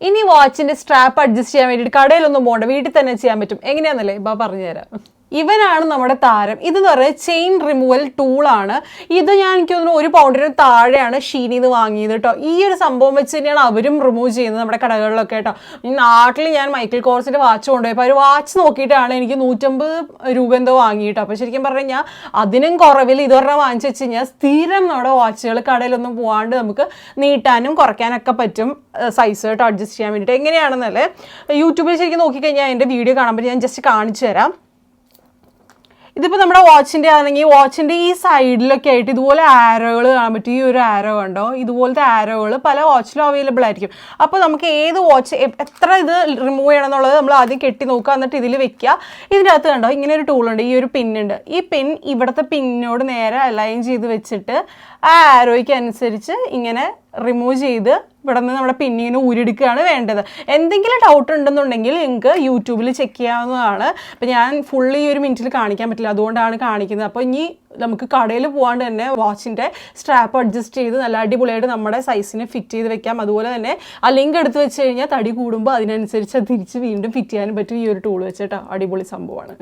ഇനി വാച്ചിന്റെ strap adjust ചെയ്യാൻ വേണ്ടിയിട്ട് കടയിലൊന്നും പോകണ്ട വീട്ടിൽ തന്നെ ചെയ്യാൻ പറ്റും. എങ്ങനെയാണെന്നല്ലേ ഇപ്പൊ പറഞ്ഞുതരാം. ഇവനാണ് നമ്മുടെ താരം. ഇതെന്ന് പറയുന്നത് ചെയിൻ റിമൂവൽ ടൂളാണ് ഇത് ഞാൻ എനിക്ക് തോന്നുന്നു ഒരു പൗണ്ടിന് താഴെയാണ് ഷീനിന്ന് വാങ്ങിയത് കേട്ടോ. ഈ ഒരു സംഭവം വെച്ച് തന്നെയാണ് അവരും റിമൂവ് ചെയ്യുന്നത് നമ്മുടെ കടകളിലൊക്കെ കേട്ടോ. നാട്ടിൽ ഞാൻ മൈക്കിൾ കോഴ്സിന്റെ വാച്ച് കൊണ്ടുപോയപ്പോൾ ഒരു വാച്ച് നോക്കിയിട്ടാണ് എനിക്ക് നൂറ്റമ്പത് രൂപ എന്തോ വാങ്ങിയിട്ടോ അപ്പോൾ ശരിക്കും പറഞ്ഞു കഴിഞ്ഞാൽ അതിനും കുറവിൽ ഇതൊരെണ്ണം വാങ്ങിച്ചു വെച്ച് കഴിഞ്ഞാൽ സ്ഥിരം നമ്മുടെ വാച്ചുകൾ കടയിലൊന്നും പോകാണ്ട് നമുക്ക് നീട്ടാനും കുറയ്ക്കാനൊക്കെ പറ്റും സൈസ് കേട്ടോ അഡ്ജസ്റ്റ് ചെയ്യാൻ വേണ്ടിയിട്ട്. എങ്ങനെയാണെന്നല്ലേ യൂട്യൂബിൽ ശരിക്കും നോക്കിക്കഴിഞ്ഞാൽ എന്റെ വീഡിയോ കാണാൻ പറ്റും. ഞാൻ ജസ്റ്റ് കാണിച്ചു തരാം ഇതിപ്പോൾ നമ്മുടെ വാച്ചിന്റെ ആണെങ്കിൽ വാച്ചിന്റെ ഈ സൈഡിലൊക്കെ ആയിട്ട് ഇതുപോലെ ആരോകൾ കാണാൻ പറ്റും. ഈ ഒരു ആരോ ഉണ്ടോ ഇതുപോലത്തെ ആരോകൾ പല വാച്ചിലും അവൈലബിൾ ആയിരിക്കും. അപ്പോൾ നമുക്ക് ഏത് വാച്ച് എത്ര ഇത് റിമൂവ് ചെയ്യണം എന്നുള്ളത് നമ്മൾ ആദ്യം കെട്ടി നോക്കുക. എന്നിട്ട് ഇതിൽ വെക്കുക. ഇതിന്റെ അകത്ത് കണ്ടോ? ഇങ്ങനെ ഒരു ടൂളുണ്ട് ഈ ഒരു പിന്നുണ്ട് ഈ പിൻ ഇവിടുത്തെ പിന്നോട് നേരെ അലൈൻ ചെയ്ത് വെച്ചിട്ട് ആ ആരോയ്ക്ക് അനുസരിച്ച് ഇങ്ങനെ റിമൂവ് ചെയ്ത് ഇവിടെ നിന്ന് നമ്മുടെ പിന്നിങ്ങനെ ഊരിയെടുക്കുകയാണ് വേണ്ടത്. എന്തെങ്കിലും ഡൗട്ട് ഉണ്ടെന്നുണ്ടെങ്കിൽ നിങ്ങൾക്ക് യൂട്യൂബിൽ ചെക്ക് ചെയ്യാവുന്നതാണ്. അപ്പം ഞാൻ ഫുള്ള് ഈ ഒരു മിനിറ്റിൽ കാണിക്കാൻ പറ്റില്ല. അതുകൊണ്ടാണ് കാണിക്കുന്നത്. അപ്പോൾ ഇനി നമുക്ക് കടയിൽ പോകാണ്ട് തന്നെ വാച്ചിന്റെ സ്ട്രാപ്പ് അഡ്ജസ്റ്റ് ചെയ്ത് നല്ല അടിപൊളിയായിട്ട് നമ്മുടെ സൈസിന് ഫിറ്റ് ചെയ്ത് വെക്കാം. അതുപോലെ തന്നെ ആ ലിങ്ക് എടുത്ത് വെച്ച് കഴിഞ്ഞാൽ തടി കൂടുമ്പോൾ അതിനനുസരിച്ച് അത് തിരിച്ച് വീണ്ടും ഫിറ്റ് ചെയ്യാനും പറ്റും ഈ ഒരു ടൂൾ വെച്ചിട്ട് അടിപൊളി സംഭവമാണ്.